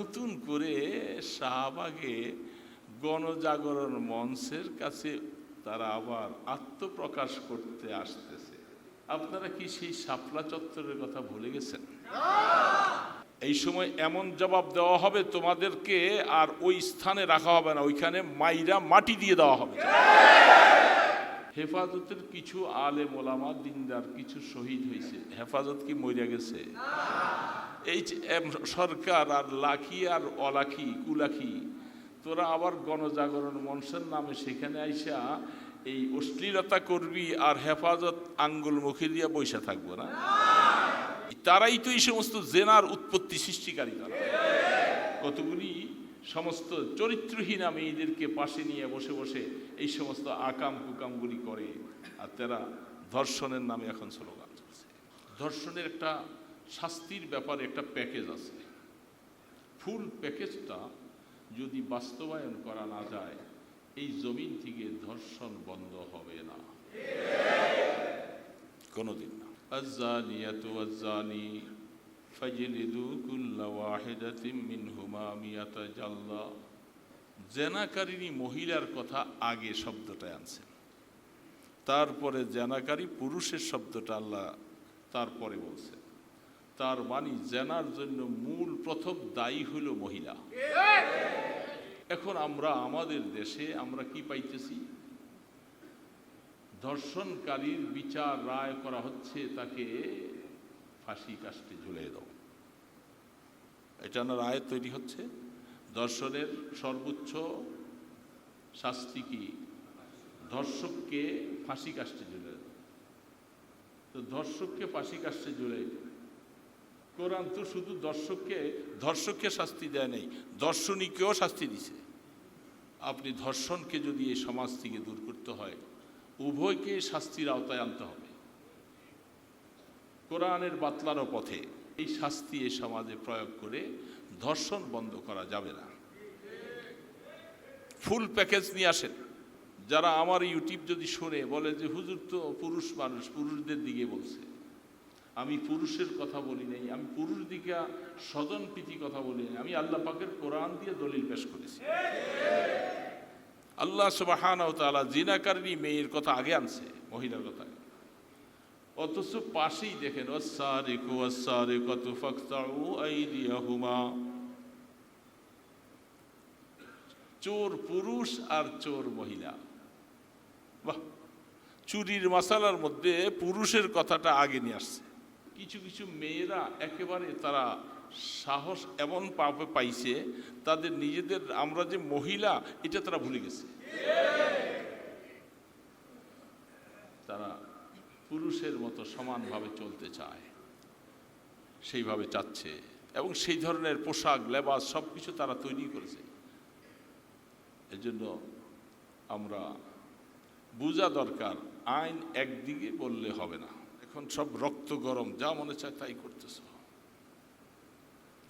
নতুন করে শাহবাগে গণজাগরণ মঞ্চের কাছে তারা আবার আত্মপ্রকাশ করতে আসতেছে। আপনারা কি সেই শাপলা চত্বরের কথা ভুলে গেছেন? এই সময় এমন জবাব দেওয়া হবে তোমাদেরকে আর ওই স্থানে রাখা হবে না, ওইখানে মাইরা মাটি দিয়ে দেওয়া হবে। হেফাজতের কিছু আলে মোলামা দিনদার, কিছু শহীদ হয়েছে। হেফাজত কি মরিয়া গেছে? এই সরকার আর লাখি আর অলাখি, কুলাখি, তোরা আবার গণজাগরণ মঞ্চের নামে সেখানে আইসা এই অশ্লীলতা করবি আর হেফাজত আঙ্গুল মুখে দিয়ে বৈশা থাকব না? তারাই তো এই সমস্ত জেনার উৎপত্তি সৃষ্টিকারী তারা। কতগুলি সমস্ত চরিত্রহীন আমি মেয়েদেরকে পাশে নিয়ে বসে বসে এই সমস্ত আকাম কুকামগুলি করে, আর তারা ধর্ষণের নামে এখন স্লোগান চলছে। ধর্ষণের একটা শাস্তির ব্যাপারে একটা প্যাকেজ আছে ফুল প্যাকেজটা যদি বাস্তবায়ন করা না যায় এই জমিন থেকে ধর্ষণ বন্ধ হবে না কোনোদিন না الزانية والزاني فاجلدوا كل واحدة منهما مئة جلدة জেনাকারিনী মহিলার কথা আগে শব্দটা আনছেন তারপরে জেনাকারী পুরুষের শব্দটা আল্লাহ তারপরে বলছেন তার মানে জেনার জন্য মূল প্রথম দায়ী হইল মহিলা। এখন আমরা আমাদের দেশে আমরা কি পাইতেছি? ধর্ষণকারীর বিচার রায় করা হচ্ছে, তাকে ফাঁসি কাস্টে ঝুলে দাও। এটা না রায় তৈরি হচ্ছে? ধর্ষণের সর্বোচ্চ শাস্তি কি? ধর্ষককে ফাঁসি কাস্টে ঝুলে দাও। তো ধর্ষককে ফাঁসি কাস্টে ঝুলে কোরআন তো শুধু দর্শককে ধর্ষককে শাস্তি দেয় নেই, দর্শনীকেও শাস্তি দিছে। আপনি ধর্ষণকে যদি এই সমাজ থেকে দূর করতে হয়, উভয়কে শাস্তির আওতায় আনতে হবে। কোরআনের বাতলানো পথে এই শাস্তি এই সমাজে প্রয়োগ করে ধর্ষণ বন্ধ করা যাবে না। ফুল প্যাকেজ নিয়ে আসেন। যারা আমার ইউটিউব যদি শোনে, বলে যে, হুজুর তো পুরুষ মানুষ, পুরুষদের দিকে বলছে। আমি পুরুষের কথা বলি নাই, আমি পুরুষ দিকে স্বজন প্রীতি কথা বলি নাই, আমি আল্লাহ পাকের কোরআন দিয়ে দলিল পেশ করেছি। আল্লাহ সুবাহান তালা জিনাকারিনী মেয়ের কথা আগে আনছে, মহিলার কথা অথচ পাশেই দেখেন চোর পুরুষ আর চোর মহিলা। বাহ! চুরির মশালার মধ্যে পুরুষের কথাটা আগে নিয়ে আসছে। কিছু কিছু মেয়েরা একেবারে তারা সাহস এমন পাবে পাইছে, তাদের নিজেদের আমরা যে মহিলা, এটা তারা ভুলে গেছে। তারা পুরুষের মতো সমানভাবে চলতে চায়, সেইভাবে চাচ্ছে এবং সেই ধরনের পোশাক, লেবাস সব কিছু তারা তৈরি করেছে। এজন্য আমরা বোঝা দরকার, আইন একদিকে বললে হবে না। এখন সব রক্ত গরম, যা মনে চায় তাই করতেছ।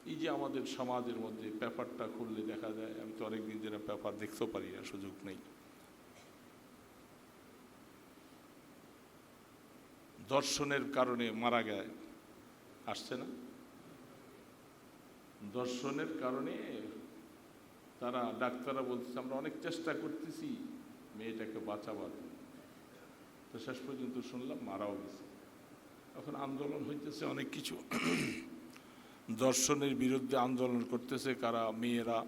এই যে আমাদের সমাজের মধ্যে পেপারটা খুললে দেখা যায়, আমি তো অনেকদিন যেন পেপার দেখতেও পারি না, সুযোগ নেই। দর্শনের কারণে মারা যায় আসছে না? দর্শনের কারণে তারা, ডাক্তাররা বলতেছে, আমরা অনেক চেষ্টা করতেছি, মেয়েটাকে বাঁচাবার। তো শেষ পর্যন্ত শুনলাম মারাও গেছে। এখন আন্দোলন হইতেছে, অনেক কিছু। দর্শনের বিরুদ্ধে আন্দোলন করতেছে, কারা? মেয়েরা,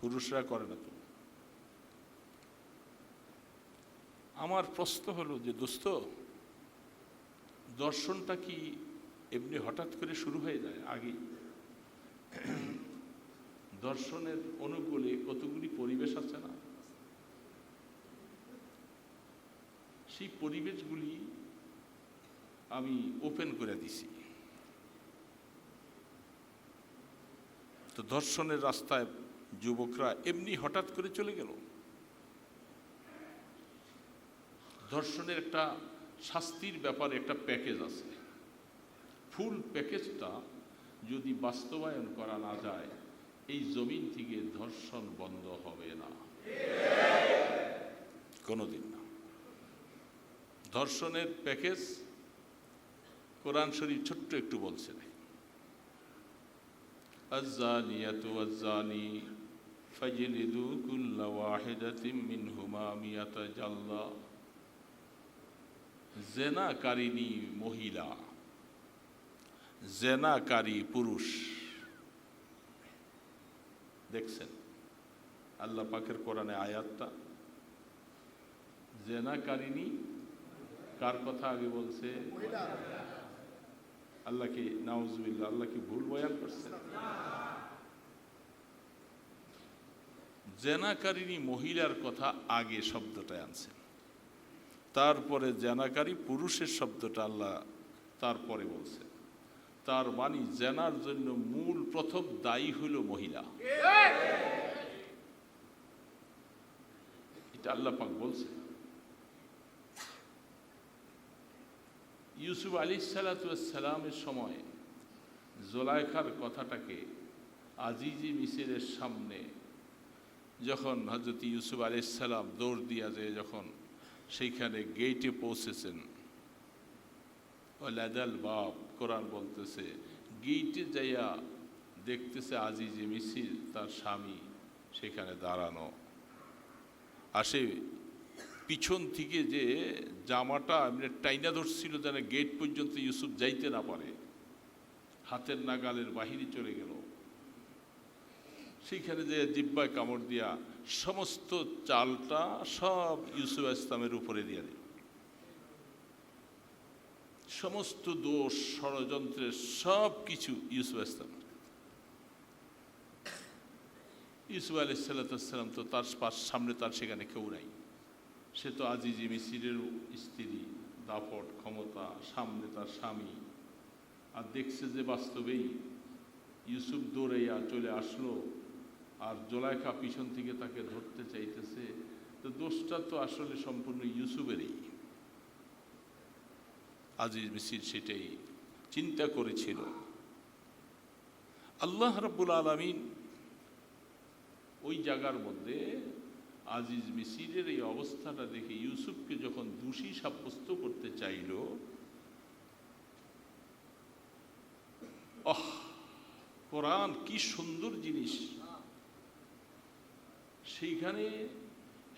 পুরুষরা করে না তো। আমার প্রশ্ন হলো যে, দোস্ত, দর্শনটা কি এমনি হঠাৎ করে শুরু হয়ে যায় আগে দর্শনের অনুকূলে কতগুলি পরিবেশ আছে না? সেই পরিবেশগুলি আমি ওপেন করে দিছি। তো দর্শনের রাস্তায় যুবকরা এমনি হঠাৎ করে চলে গেল। ধর্ষণের একটা শাস্তির ব্যাপারে একটা প্যাকেজ আছে। ফুল প্যাকেজটা যদি বাস্তবায়ন করা না যায়, এই জমিন থেকে ধর্ষণ বন্ধ হবে না। কোনোদিন না। ধর্ষণের প্যাকেজ কোরআন শরীফ ছোট্ট একটু বলছে الزانية والزاني فاجلدوا كل واحدة منهما مئة جلدة জেনাকারিনী মহিলা জেনাকারী পুরুষ দেখছেন আল্লাহ পাকের কোরআনে আয়াতটা জেনাকারিনী কার কথা আগে বলছে আল্লাহ কি আল্লাহকে আল্লাহ ভুল বয়ান করছেন। জেনাকারিনী মহিলার কথা আগে শব্দটা আনছেন। তারপরে জেনাকারী পুরুষের শব্দটা আল্লাহ তারপরে বলছেন। তার মানে জেনার জন্য মূল প্রথম দায়ী হইল মহিলা। এটা আল্লাহ পাক বলছে ইউসুফ আলী সালাতামের সময় জোলাইখার কথাটাকে আজিজি মিসিরের সামনে যখন হজরত ইউসুফ আলাইসাল্লাম দৌড় দিয়া যে যখন সেইখানে গেটে পৌঁছেছেন লাদাল বাপ কোরআন বলতেছে গেটে যাইয়া দেখতেছে আজিজি মিসির তার স্বামী সেখানে দাঁড়ানো। আসে পিছন থেকে যে জামাটা এমনি টাইনা ধরছিল যেন গেট পর্যন্ত ইউসুফ যাইতে না পারে। হাতের নাগালের বাহিরে চলে গেল। সেইখানে যে জিব্বায় কামড় দিয়া সমস্ত চালটা সব ইউসুফ ইসলামের উপরে দিয়ে দিল। সমস্ত দোষ, ষড়যন্ত্রের সব কিছু ইউসুফ ইসলাম ইউসুফ আলাইসাল্লাম তো তার সামনে তার সেখানে কেউ নাই। সে তো আজিজি মিসিরের স্ত্রী দাপট ক্ষমতা, সামনে তার স্বামী। আর দেখছে যে বাস্তবেই ইউসুফ দৌড়াইয়া চলে আসলো আর জোলাইখা পিছন থেকে তাকে ধরতে চাইতেছে, তো দোষটা তো আসলে সম্পূর্ণ ইউসুফেরই। আজিজ মিসির সেটাই চিন্তা করেছিল। আল্লাহ রব্বুল আলমিন ওই জায়গার মধ্যে আজিজ মিসিরের এই অবস্থাটা দেখে ইউসুফকে যখন দোষী সাব্যস্ত করতে চাইল অহ কোরআন কি সুন্দর জিনিস। সেইখানে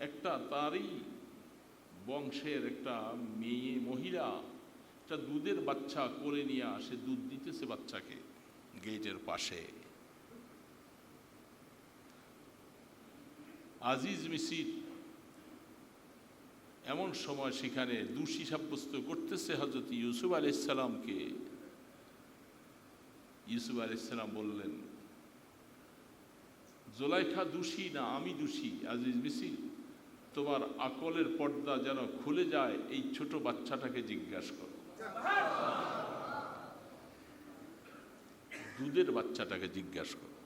একটা তারই বংশের একটা মেয়ে মহিলা, একটা দুধের বাচ্চা করে নিয়ে আসে, দুধ দিতেছে বাচ্চাকে গেটের পাশে। আজিজ মিসির এমন সময় সেখানে দোষী সাব্যস্ত করতেছে হজরত ইউসুফ আলাইসালামকে ইউসুফ আলাইসালাম বললেন জোলাইখা দোষী না আমি দোষী আজিজ মিসির তোমার আকলের পর্দা যেন খুলে যায় এই ছোট বাচ্চাটাকে জিজ্ঞাসা করো। দুধের বাচ্চাটাকে জিজ্ঞাসা করো।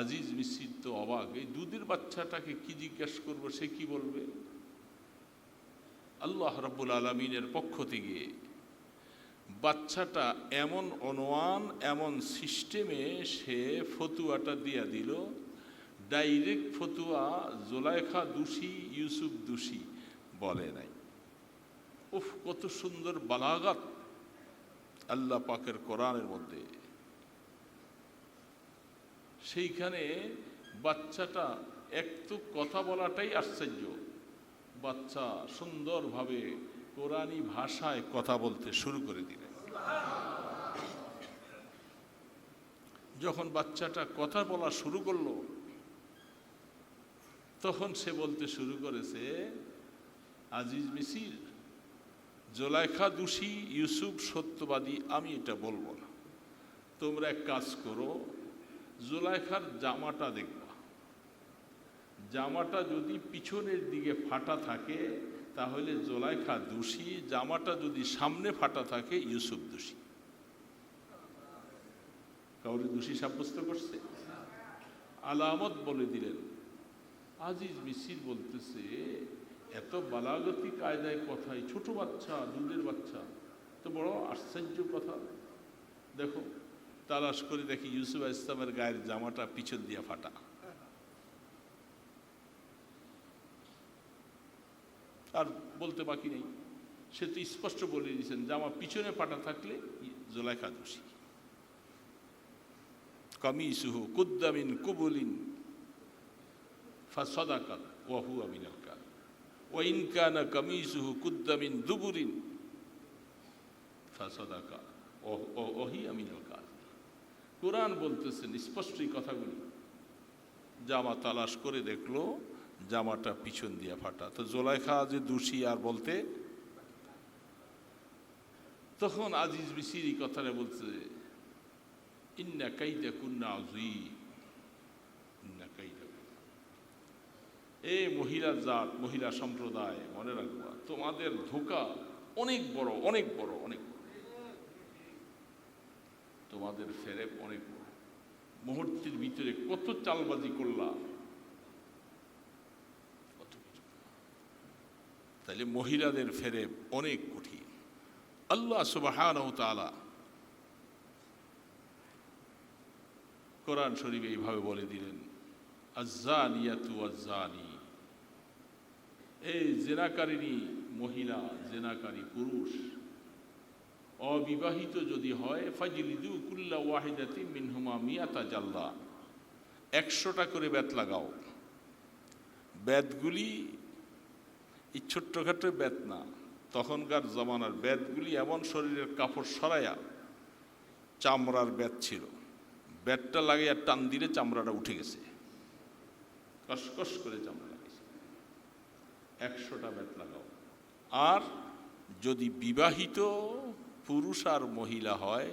আজিজ মিসির তো অবাক, এই দুধের বাচ্চাটাকে কি জিজ্ঞাসা করব, সে কি বলবে? আল্লাহ রব্বুল আলমিনের পক্ষ থেকে বাচ্চাটা এমন অনুমান, এমন সিস্টেমে সে ফতুয়াটা দিয়া দিল। ডাইরেক্ট ফতুয়া জোলাইখা দোষী, ইউসুফ দোষী বলে নাই। উফ, কত সুন্দর বালাগাত আল্লাহ পাকের কোরআনের মধ্যে। সেইখানে বাচ্চাটা একটু কথা বলাটাই আশ্চর্য। বাচ্চা সুন্দরভাবে কোরআনী ভাষায় কথা বলতে শুরু করে দিলেন যখন বাচ্চাটা কথা বলা শুরু করল, তখন সে বলতে শুরু করেছে, আজিজ মিসির জোলাইখা দোষী ইউসুফ সত্যবাদী, আমি এটা বলব না। তোমরা এক কাজ করো জোলাইখার জামাটা দেখবা। জামাটা যদি পিছনের দিকে ফাটা থাকে, তাহলে জোলাইখা দোষী, জামাটা যদি সামনে ফাটা থাকে, ইউসুফ দোষী। কাউরে দোষী সাব্যস্ত করছে? আলামত বলে দিলেন। আজিজ মিসির বলতেছে, এত বালাগতি কায়দায় কথাই, ছোট বাচ্চা, দুধের বাচ্চা তো বড় আশ্চর্য কথা। দেখো তালাশ করে দেখি ইউসুফ ইসলামের গায়ের জামাটা পিছন দিয়া ফাটা। আর বলতে বাকি নেই। সে তো স্পষ্ট বলে দিয়েছেন, জামা পিছনে ফাটা থাকলে জোলাইখা দোষী। কামিসুহু কুদ্দামিন কুবুলিন ফাসাদাকাত ওয়া হুয়া মিনাল কায ওয়াইন কানা কামিসুহু কুদ্দামিন দুবুরিন ফাসাদাকা ওহি আমিনাল কায কোরআন বলতেছেন স্পষ্ট এই কথাগুলি। জামা তালাশ করে দেখল, জামাটা পিছন দিয়ে ফাটা। তো জোলাইখা যে দোষী আর বলতে? তখন আজিজ বিসির কথাটা বলছে, ইন্না কাইদা কুন্না আজুই ইন্না কাইদা এ মহিলা জাত, মহিলা সম্প্রদায়, মনে রাখবা, তোমাদের ধোকা অনেক বড় অনেক বড়, অনেক তোমাদের ফেরেপ অনেক মুহূর্তের ভিতরে কত চালবাজি করলা। তাইলে মহিলাদের ফেরেপ অনেক কঠিন। আল্লাহ সুবাহান তালা কোরআন শরীফ এইভাবে বলে দিলেন, আজ্জানিয়াতু আজ্জানি এই জেনাকারিনী মহিলা, জেনাকারী পুরুষ অবিবাহিত যদি হয়, ফাজিলিদু কুল্লা ওয়াহিদাতি মিনহুমা মিয়াতা জাল্লা। একশোটা করে ব্যাত লাগাও। ব্যাতগুলি এই ছোট্টখাটো ব্যাত না। তখনকার জমানার ব্যাতগুলি এমন শরীরের কাপড় সরাইয়া চামড়ার ব্যাত ছিল। ব্যাটটা লাগিয়ে টান দিলে চামড়াটা উঠে গেছে। কসকস করে চামড়া লাগিয়েছে একশোটা ব্যাট লাগাও। আর যদি বিবাহিত পুরুষ আর মহিলা হয়,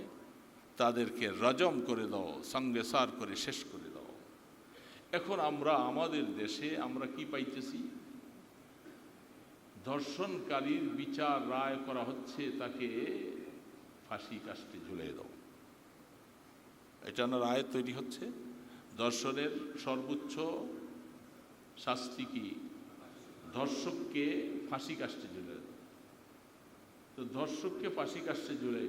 তাদেরকে রজম করে দাও, সঙ্গে সার করে শেষ করে দাও। এখন আমরা আমাদের দেশে আমরা কি পাইতেছি? ধর্ষণকারীর বিচার রায় করা হচ্ছে, তাকে ফাঁসি কাস্টে ঝুলিয়ে দাও। এটা না রায় তৈরি হচ্ছে? দর্শনের সর্বোচ্চ শাস্তি কি? ধর্ষককে ফাঁসি কাস্টে তো ধর্ষককে ফাঁসি কাস্টে ঝুলে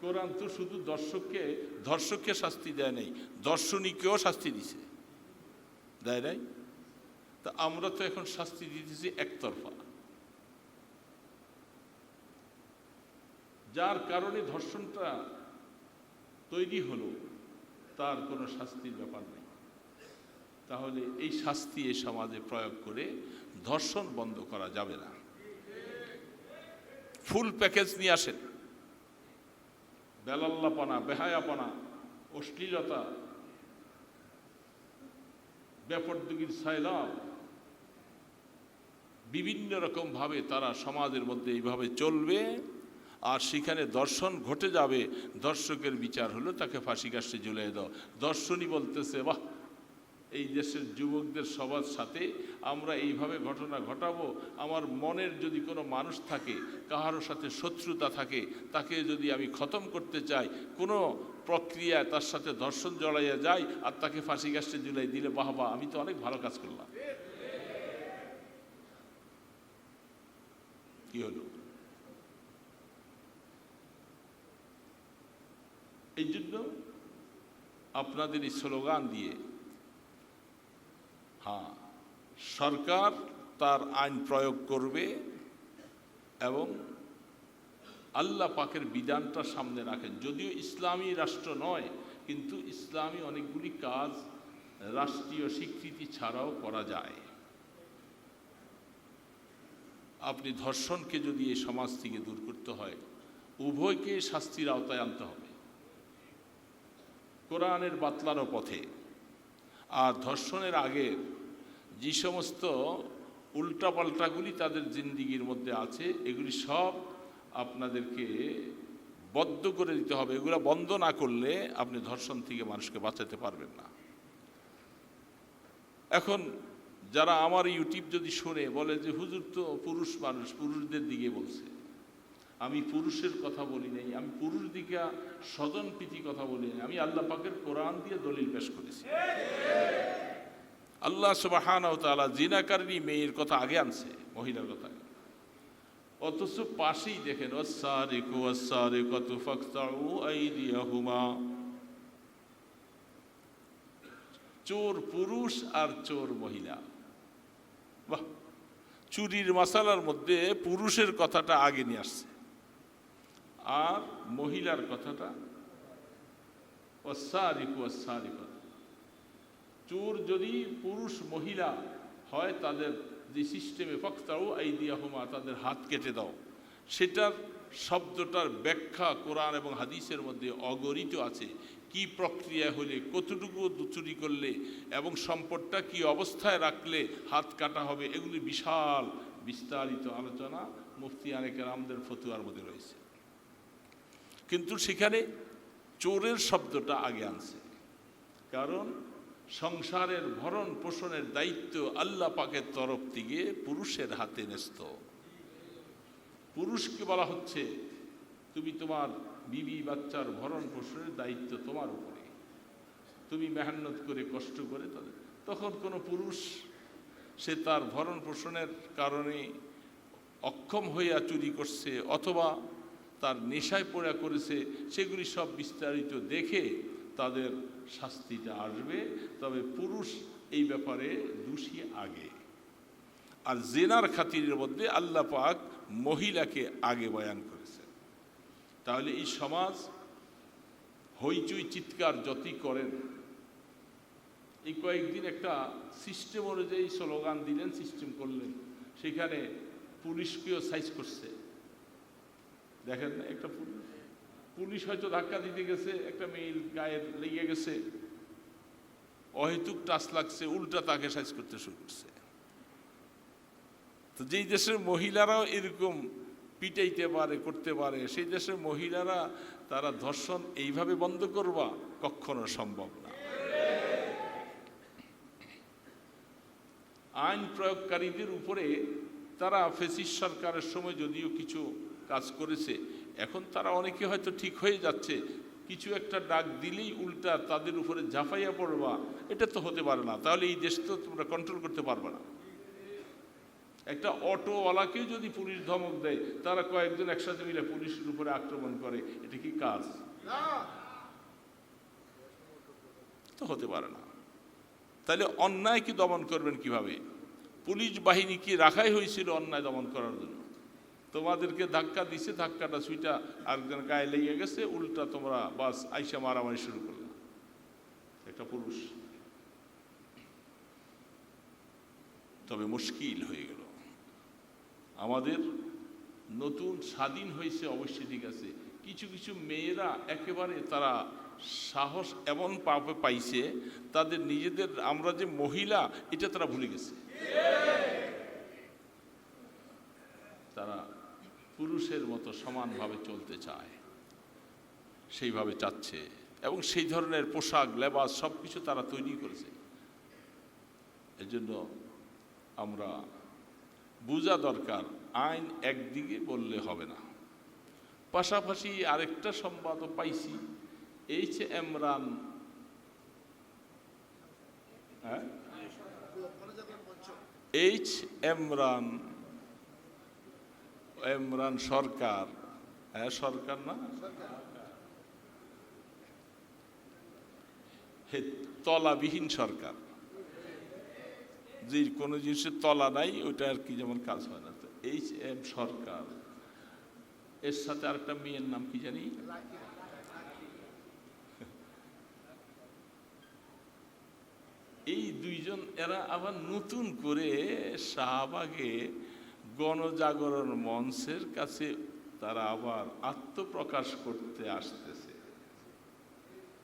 কোরআন তো শুধু দর্শককে ধর্ষককে শাস্তি দেয় নাই, দর্শনীকেও শাস্তি দিছে। দেয় নাই? তা আমরা তো এখন শাস্তি দিতেছি একতরফা। যার কারণে ধর্ষণটা তৈরি হলো, তার কোনো শাস্তির ব্যাপার নেই। তাহলে এই শাস্তি এই সমাজে প্রয়োগ করে ধর্ষণ বন্ধ করা যাবে না। ফুল প্যাকেজ নিয়ে আসেন। বেলাল্লাপনা, বেহায়াপনা, অশ্লীলতা ব্যাপরদুগির সাইলাম বিভিন্ন রকম ভাবে তারা সমাজের মধ্যে এইভাবে চলবে আর সেখানে দর্শন ঘটে যাবে। দর্শকের বিচার হলো তাকে ফাঁসি কাশে ঝুলিয়ে দাও। দর্শনই বলতেছে, বাহ এই দেশের যুবকদের সবার সাথে আমরা এইভাবে ঘটনা ঘটাবো। আমার মনের যদি কোনো মানুষ থাকে কাহারও সাথে শত্রুতা থাকে, তাকে যদি আমি খতম করতে চাই, কোনো প্রক্রিয়ায় তার সাথে দর্শন জড়াইয়া যাই আর তাকে ফাঁসি গাছটা জুলাই দিলে, বাহ বাহ, আমি তো অনেক ভালো কাজ করলাম। কি হলো? এই জন্য আপনাদের এই স্লোগান দিয়ে হ্যাঁ সরকার তার আইন প্রয়োগ করবে এবং আল্লাহ পাকের বিধানটা সামনে রাখেন। যদিও ইসলামী রাষ্ট্র নয়, কিন্তু ইসলামী অনেকগুলি কাজ রাষ্ট্রীয় স্বীকৃতি ছাড়াও করা যায়। আপনি ধর্ষণকে যদি এই সমাজ থেকে দূর করতে হয়, উভয়কে শাস্তির আওতায় আনতে হবে। কোরআনের বাতলানো পথে। আর ধর্ষণের আগে যে সমস্ত উল্টাপাল্টাগুলি তাদের জিন্দিগির মধ্যে আছে, এগুলি সব আপনাদেরকে বদ্ধ করে দিতে হবে। এগুলো বন্ধ না করলে আপনি ধর্ষণ থেকে মানুষকে বাঁচাতে পারবেন না। এখন যারা আমার ইউটিউব যদি শোনে, বলে যে হুজুর তো পুরুষ মানুষ, পুরুষদের দিকে বলছে। আমি পুরুষের কথা বলি নাই, আমি পুরুষ দিকে স্বজন প্রীতি কথা বলি নাই, আমি আল্লাহ পাকের কোরআন দিয়ে দলিল পেশ করেছি। আল্লাহ সুবাহান তালা জিনাকারী মেয়ের কথা আগে আনছে, মহিলার কথা অথচ পাশেই দেখেন অসারিকতু চোর পুরুষ আর চোর মহিলা। বাহ! চুরির মশালার মধ্যে পুরুষের কথাটা আগে নিয়ে আসছে, আর মহিলার কথাটা অসারিক অসারিক চোর যদি পুরুষ, মহিলা হয়, তাদের যে সিস্টেমে ফক্তাও আইদিয়া হোমা তাদের হাত কেটে দাও। সেটার শব্দটার ব্যাখ্যা কোরআন এবং হাদিসের মধ্যে অগরিত আছে। কি প্রক্রিয়া হলে, কতটুকু চুরি করলে এবং সম্পদটা কি অবস্থায় রাখলে হাত কাটা হবে, এগুলি বিশাল বিস্তারিত আলোচনা মুফতি আনেকের আমাদের ফতুয়ার মধ্যে রয়েছে। কিন্তু সেখানে চোরের শব্দটা আগে আনছে। কারণ সংসারের ভরণ পোষণের দায়িত্ব আল্লাহ পাকের তরফ থেকে পুরুষের হাতে ন্যস্ত। পুরুষকে বলা হচ্ছে, তুমি তোমার বিবি বাচ্চার ভরণ পোষণের দায়িত্ব তোমার উপরে। তুমি মেহান্নত করে, কষ্ট করে তাদের তখন কোনো পুরুষ সে তার ভরণ পোষণের কারণে অক্ষম হইয়া চুরি করছে অথবা তার নেশায় পড়া করেছে, সেগুলি সব বিস্তারিত দেখে তাদের শাস্তিটা আসবে, তবে পুরুষ এই ব্যাপারে দোষী আগে। আর জেনার খাতিরের মধ্যে আল্লাহ পাক মহিলাকে আগে বয়ান করেছেন। তাহলে এই সমাজ হইচই চিৎকার যতই করেন, এই কয়েকদিন একটা সিস্টেম অনুযায়ী স্লোগান দিলেন সিস্টেম করলেন। সেখানে পুলিশকেও সাইজ করছে। দেখেন না একটা পুলিশ? পুলিশ হয়তো ধাক্কা দিতে গেছে, একটা মেয়ের গায়ে লেগে গেছে। অহেতুক টাচ লাগছে, উল্টা তাকে সাইজ করতে শুরু করছে। তো যেই দেশের মহিলারাও এরকম পিটাইতে পারে, করতে পারে, সেই দেশের মহিলারা তারা ধর্ষণ এইভাবে বন্ধ করবা কখনো সম্ভব না। আইন প্রয়োগকারীদের উপরে তারা ফেসিস সরকারের সময় যদিও কিছু কাজ করেছে এখন তারা অনেকে হয়তো ঠিক হয়ে যাচ্ছে। কিছু একটা ডাক দিলেই উল্টা তাদের উপরে ঝাঁপাইয়া পড়বা। এটা তো হতে পারে না। তাহলে এই দেশ তো তোমরা কন্ট্রোল করতে পারবে না। একটা অটোওয়ালাকেও যদি পুলিশ ধমক দেয় তারা কয়েকজন একসাথে মিলে পুলিশের উপরে আক্রমণ করে। এটা কি কাজ? তো হতে পারে না। তাহলে অন্যায় কি দমন করবেন কীভাবে? পুলিশ বাহিনী কি রাখাই হয়েছিল অন্যায় দমন করার জন্য? তোমাদেরকে ধাক্কা দিছে, ধাক্কাটা সুইটা আরেকজন গায়ে লেগে গেছে, উল্টা তোমরা বাস আইসা মারামারি শুরু করলে। একটা পুরুষ। তবে মুশকিল হয়ে গেল। আমাদের নতুন স্বাধীন হয়েছে, অবশ্যই ঠিক আছে। কিছু কিছু মেয়েরা একেবারে তারা সাহস এমন পাবে পাইছে, তাদের নিজেদের, আমরা যে মহিলা, এটা তারা ভুলে গেছে তারা পুরুষের মতো সমানভাবে চলতে চায়। সেইভাবে চাচ্ছে। এবং সেই ধরনের পোশাক, লেবাস সব কিছু তারা তৈরি করেছে। এজন্য আমরা বোঝা দরকার, আইন একদিকে বললে হবে না। পাশাপাশি আরেকটা সংবাদও পাইছি, এইচ এমরান হ্যাঁ? এইচ এমরান এমরান সরকার। হ্যাঁ সরকার না? তলাবিহীন সরকার। যে কোনো জিনিসের তলা নাই, ওইটা আর কি যেমন কাজ হয় না। তো এইচ এম সরকার। এর সাথে আরেকটা মেয়ের নাম কি জানি? এই দুইজন, এরা আবার নতুন করে শাহবাগে গণজাগরণ মঞ্চের কাছে তারা আবার আত্মপ্রকাশ করতে আসতেছে।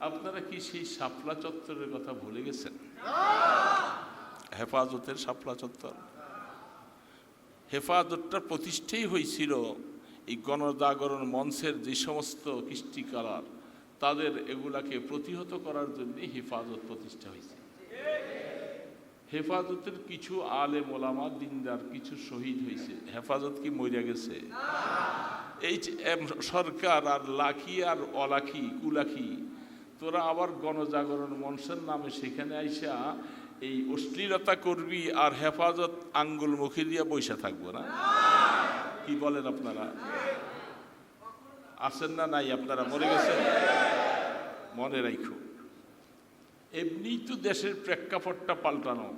আপনারা কি সেই শাপলা চত্বরের কথা ভুলে গেছেন? হেফাজতের শাপলা চত্বর। হেফাজতটা প্রতিষ্ঠাই হয়েছিল এই গণজাগরণ মঞ্চের যে সমস্ত কৃষ্টিকালার তাদের এগুলাকে প্রতিহত করার জন্য হেফাজত প্রতিষ্ঠা হয়েছে। হেফাজতের কিছু আলে মোলামা, দিনদার কিছু শহীদ হয়েছে। হেফাজত কি মরিয়া গেছে? এই সরকার আর লাখি আর অলাখি, কুলাখি, তোরা আবার গণজাগরণ মঞ্চের নামে সেখানে আইসা এই অশ্লীলতা করবি আর হেফাজত আঙ্গুল মুখে দিয়া বৈশা থাকব না? কি বলেন আপনারা? আছেন না, নাই, আপনারা মরে গেছেন? মনে রাখো এমনি তো দেশের প্রেক্ষাপটটা পাল্টানো।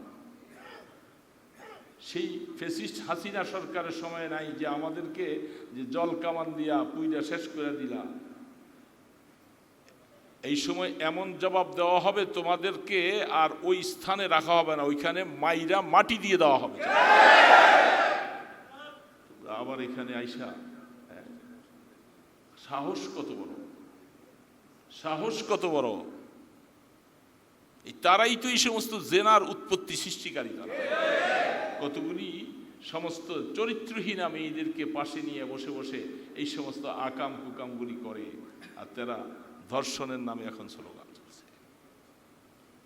সেই ফেসিস্ট হাসিনা সরকারের সময় নাই যে আমাদেরকে যে জল কামান দিয়া পুইটা শেষ করে দিলা। এই সময় এমন জবাব দেওয়া হবে তোমাদেরকে আর ওই স্থানে রাখা হবে না ওইখানে মাইরা মাটি দিয়ে দেওয়া হবে। আবার এখানে আইসা হ্যাঁ, সাহস কত বড়? সাহস কত বড়? এই তারাই তো এই সমস্ত জেনার উৎপত্তি সৃষ্টিকারী তারা। কতগুলি সমস্ত চরিত্রহীন মেয়েদেরকে পাশে নিয়ে বসে বসে এই সমস্ত আকাম কুকামগুলি করে, আর তারা ধর্ষণের নামে এখন স্লোগান চলছে।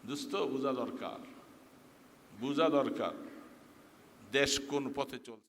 দুস্থ, বোঝা দরকার। বোঝা দরকার দেশ কোন পথে চলছে।